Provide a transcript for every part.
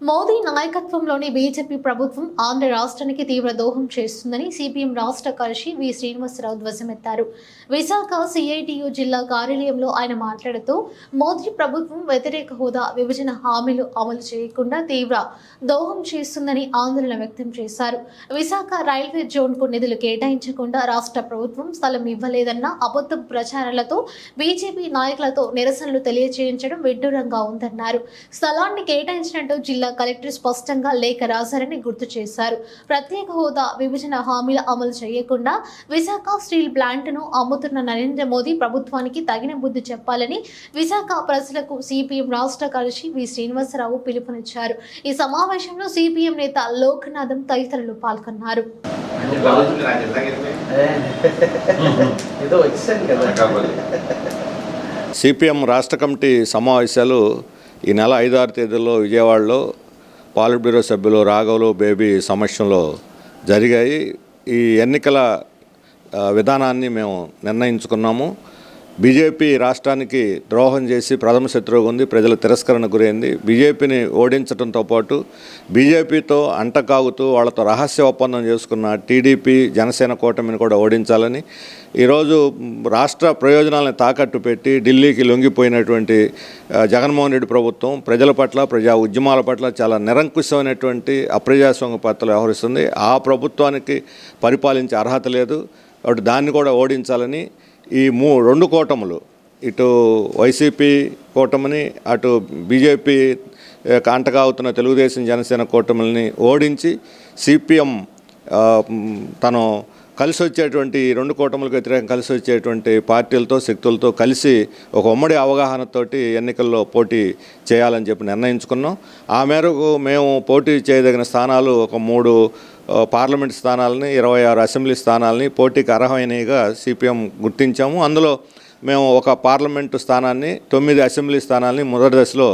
మోదీ నాయకత్వంలోని బీజేపీ ప్రభుత్వం ఆంధ్ర రాష్ట్రానికి తీవ్ర దోహం చేస్తుందని సిపిఎం రాష్ట్ర కార్యదర్శి వి శ్రీనివాసరావు ధ్వజమెత్తారు. విశాఖ సిఐటియు జిల్లా కార్యాలయంలో ఆయన మాట్లాడుతూ మోదీ ప్రభుత్వం వ్యతిరేక హోదా విభజన హామీలు అమలు చేయకుండా తీవ్ర దోహం చేస్తుందని ఆందోళన వ్యక్తం చేశారు. విశాఖ రైల్వే జోన్కు నిధులు కేటాయించకుండా రాష్ట్ర ప్రభుత్వం స్థలం ఇవ్వలేదన్న అబద్ధ ప్రచారాలతో బీజేపీ నాయకులతో నిరసనలు తెలియజేయించడం విడ్డూరంగా ఉందన్నారు. స్థలాన్ని కేటాయించినట్టు జిల్లా కలెక్టర్ స్పష్టంగా లేఖ రాశారని గుర్తు చేశారు. ప్రత్యేక హోదా విభజన హామీల అమలు చేయకుండా విశాఖ స్టీల్ ప్లాంట్ను అమ్ముతున్న నరేంద్ర మోదీ ప్రభుత్వానికి తగిన బుద్ధి చెప్పాలని విశాఖ ప్రజలకు సిపిఎం రాష్ట్ర కార్యదర్శి వి శ్రీనివాసరావు పిలుపునిచ్చారు. ఈ సమావేశంలో సిపిఎం నేత లోకనాథం తదితరులు పాల్గొన్నారు. సిపిఎం రాష్ట్ర కమిటీ సమావేశాలు ఈ నెల ఐదారు తేదీల్లో విజయవాడలో పాలిట్ బ్యూరో సభ్యులు రాఘవులు బేబీ సమక్షంలో జరిగాయి. ఈ ఎన్నికల విధానాన్ని మేము నిర్ణయించుకున్నాము. బీజేపీ రాష్ట్రానికి ద్రోహం చేసి ప్రథమ శత్రువుగా ఉంది ప్రజల తిరస్కరణ గురైంది. బీజేపీని ఓడించడంతో పాటు బీజేపీతో అంటకాగుతూ వాళ్ళతో రహస్య ఒప్పందం చేసుకున్న టీడీపీ జనసేన కూటమిని కూడా ఓడించాలని ఈరోజు రాష్ట్ర ప్రయోజనాలను తాకట్టు పెట్టి ఢిల్లీకి లొంగిపోయినటువంటి జగన్మోహన్ రెడ్డి ప్రభుత్వం ప్రజల పట్ల ప్రజా ఉద్యమాల పట్ల చాలా నిరంకుశమైనటువంటి అప్రజాస్వామ్య పత్రాలు వ్యవహరిస్తుంది. ఆ ప్రభుత్వానికి పరిపాలించే అర్హత లేదు. కాబట్టి దాన్ని కూడా ఓడించాలని ఈ మూ రెండు కూటములు. ఇటు వైసీపీ కూటమిని అటు బీజేపీ కాంటగా అవుతున్న తెలుగుదేశం జనసేన కూటమిని ఓడించి సిపిఎం తను కలిసి వచ్చేటువంటి ఈ రెండు కూటములకు వ్యతిరేకంగా కలిసి వచ్చేటువంటి పార్టీలతో శక్తులతో కలిసి ఒక ఉమ్మడి అవగాహనతోటి ఎన్నికల్లో పోటీ చేయాలని చెప్పి నిర్ణయించుకున్నాం. ఆ మేరకు మేము పోటీ చేయదగిన స్థానాలు ఒక మూడు పార్లమెంట్ స్థానాలని ఇరవై ఆరు అసెంబ్లీ స్థానాలని పోటీకి అర్హమైనవిగా సిపిఎం గుర్తించాము. అందులో మేము ఒక పార్లమెంటు స్థానాన్ని తొమ్మిది అసెంబ్లీ స్థానాన్ని మొదటి దశలో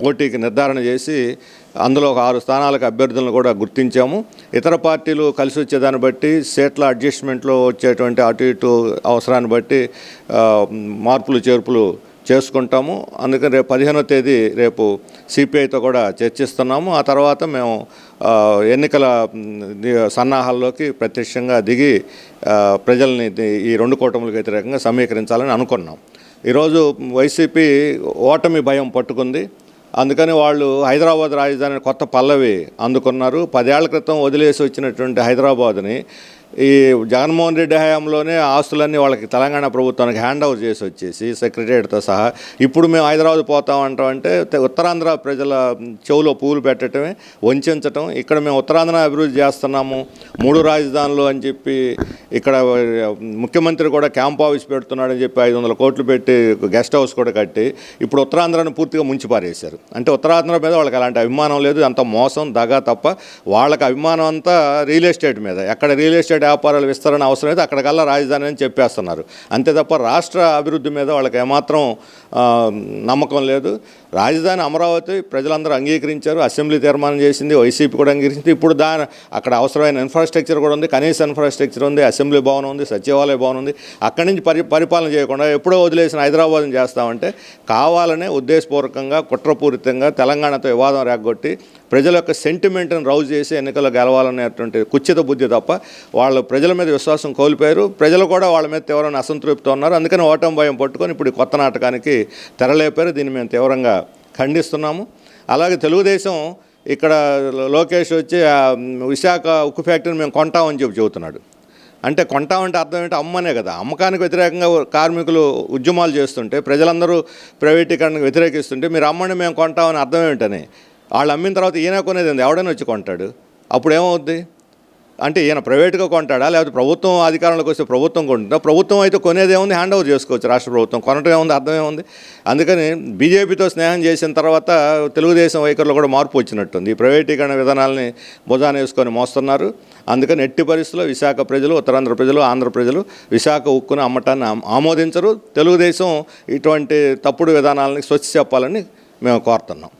పోటీకి నిర్ధారణ చేసి అందులో ఒక ఆరు స్థానాలకు అభ్యర్థులను కూడా గుర్తించాము. ఇతర పార్టీలు కలిసి వచ్చేదాన్ని బట్టి సీట్ల అడ్జస్ట్మెంట్లో వచ్చేటువంటి అటు ఇటు అవసరాన్ని బట్టి మార్పులు చేర్పులు చేసుకుంటాము. అందుకని రేపు పదిహేనో తేదీ రేపు సిపిఐతో కూడా చర్చిస్తున్నాము. ఆ తర్వాత మేము ఎన్నికల సన్నాహాల్లోకి ప్రత్యక్షంగా దిగి ప్రజల్ని ఈ రెండు కూటములకు వ్యతిరేకంగా సమీకరించాలని అనుకున్నాం. ఈరోజు వైసీపీ ఓటమి భయం పట్టుకుంది. అందుకని వాళ్ళు హైదరాబాద్ రాజధాని కొత్త పల్లవి అందుకున్నారు. పదేళ్ళ క్రితం వదిలేసి వచ్చినటువంటి హైదరాబాద్ని ఈ జగన్మోహన్ రెడ్డి హయాంలోనే ఆస్తులన్నీ వాళ్ళకి తెలంగాణ ప్రభుత్వానికి హ్యాండ్ ఓవర్ చేసి వచ్చేసి సెక్రటరీతో సహా ఇప్పుడు మేము హైదరాబాద్ పోతామంటామంటే ఉత్తరాంధ్ర ప్రజల చెవులో పూలు పెట్టడమే వంచడం ఇక్కడ మేము ఉత్తరాంధ్ర అభివృద్ధి చేస్తున్నాము మూడు రాజధానులు అని చెప్పి ఇక్కడ ముఖ్యమంత్రి కూడా క్యాంప్ ఆఫీస్ పెడుతున్నాడని చెప్పి ఐదు వందల కోట్లు పెట్టి గెస్ట్ హౌస్ కూడా కట్టి ఇప్పుడు ఉత్తరాంధ్రను పూర్తిగా ముంచి పారేశారు. అంటే ఉత్తరాంధ్ర మీద వాళ్ళకి అలాంటి అభిమానం లేదు. అంత మోసం దగా తప్ప వాళ్ళకి అభిమానం అంతా రియల్ ఎస్టేట్ మీద. ఎక్కడ రియల్ ఎస్టేట్ వ్యాపారాలు విస్తరణ అవసరం అయితే అక్కడికల్లా రాజధాని అని చెప్పేస్తున్నారు. అంతే తప్ప రాష్ట్ర అభివృద్ధి మీద వాళ్ళకి ఏమాత్రం నమ్మకం లేదు. రాజధాని అమరావతి ప్రజలందరూ అంగీకరించారు అసెంబ్లీ తీర్మానం చేసింది వైసీపీ కూడా అంగీకరించింది. ఇప్పుడు దాని అక్కడ అవసరమైన ఇన్ఫ్రాస్ట్రక్చర్ కూడా ఉంది కనీస ఇన్ఫ్రాస్ట్రక్చర్ ఉంది అసెంబ్లీ భవనం ఉంది సచివాలయ భవనం ఉంది. అక్కడి నుంచి పరి పరిపాలన చేయకుండా ఎప్పుడో వదిలేసిన హైదరాబాద్ని చేస్తామంటే కావాలనే ఉద్దేశపూర్వకంగా కుట్రపూరితంగా తెలంగాణతో వివాదం రేగొట్టి ప్రజల యొక్క సెంటిమెంట్ని రౌజ్ చేసి ఎన్నికల్లో గెలవాలనేటువంటి కుచ్చిత బుద్ధి తప్ప వాళ్ళు ప్రజల మీద విశ్వాసం కోల్పోయారు. ప్రజలు కూడా వాళ్ళ మీద తీవ్రమైన అసంతృప్తితో ఉన్నారు. అందుకని ఓటమి భయం పట్టుకొని ఇప్పుడు కొత్త నాటకానికి తెరలేపారు. దీన్ని మేము తీవ్రంగా ఖండిస్తున్నాము. అలాగే తెలుగుదేశం ఇక్కడ లోకేష్ వచ్చి విశాఖ ఉక్కు ఫ్యాక్టరీని మేము కొంటామని చెప్పి చెబుతున్నాడు. అంటే కొంటామంటే అర్థం ఏంటి? అమ్మనే కదా. అమ్మకానికి వ్యతిరేకంగా కార్మికులు ఉద్యమాలు చేస్తుంటే ప్రజలందరూ ప్రైవేటీకరణకు వ్యతిరేకిస్తుంటే మీరు అమ్మని మేము కొంటామని అర్థం ఏమిటని వాళ్ళు అమ్మిన తర్వాత ఈయన కొనేది ఏంది? ఎవడైనా వచ్చి కొంటాడు? అప్పుడు ఏమవుద్ది అంటే ఈయన ప్రైవేట్గా కొంటాడా? లేకపోతే ప్రభుత్వం అధికారంలోకి వస్తే ప్రభుత్వం కొంటుందా? ప్రభుత్వం అయితే కొనేది ఏముంది? హ్యాండ్ ఓవర్ చేసుకోవచ్చు రాష్ట్ర ప్రభుత్వం. కొనటం ఏముంది? అర్థం ఏముంది? అందుకని బీజేపీతో స్నేహం చేసిన తర్వాత తెలుగుదేశం వైఖరిలో కూడా మార్పు వచ్చినట్టుంది. ఈ ప్రైవేటీకరణ విధానాలని భుజాన వేసుకొని మోస్తున్నారు. అందుకని ఎట్టి పరిస్థితుల్లో విశాఖ ప్రజలు ఉత్తరాంధ్ర ప్రజలు ఆంధ్ర ప్రజలు విశాఖ ఉక్కును అమ్మటాన్ని ఆమోదించరు. తెలుగుదేశం ఇటువంటి తప్పుడు విధానాలని స్వచ్ఛ చెప్పాలని మేము కోరుతున్నాం.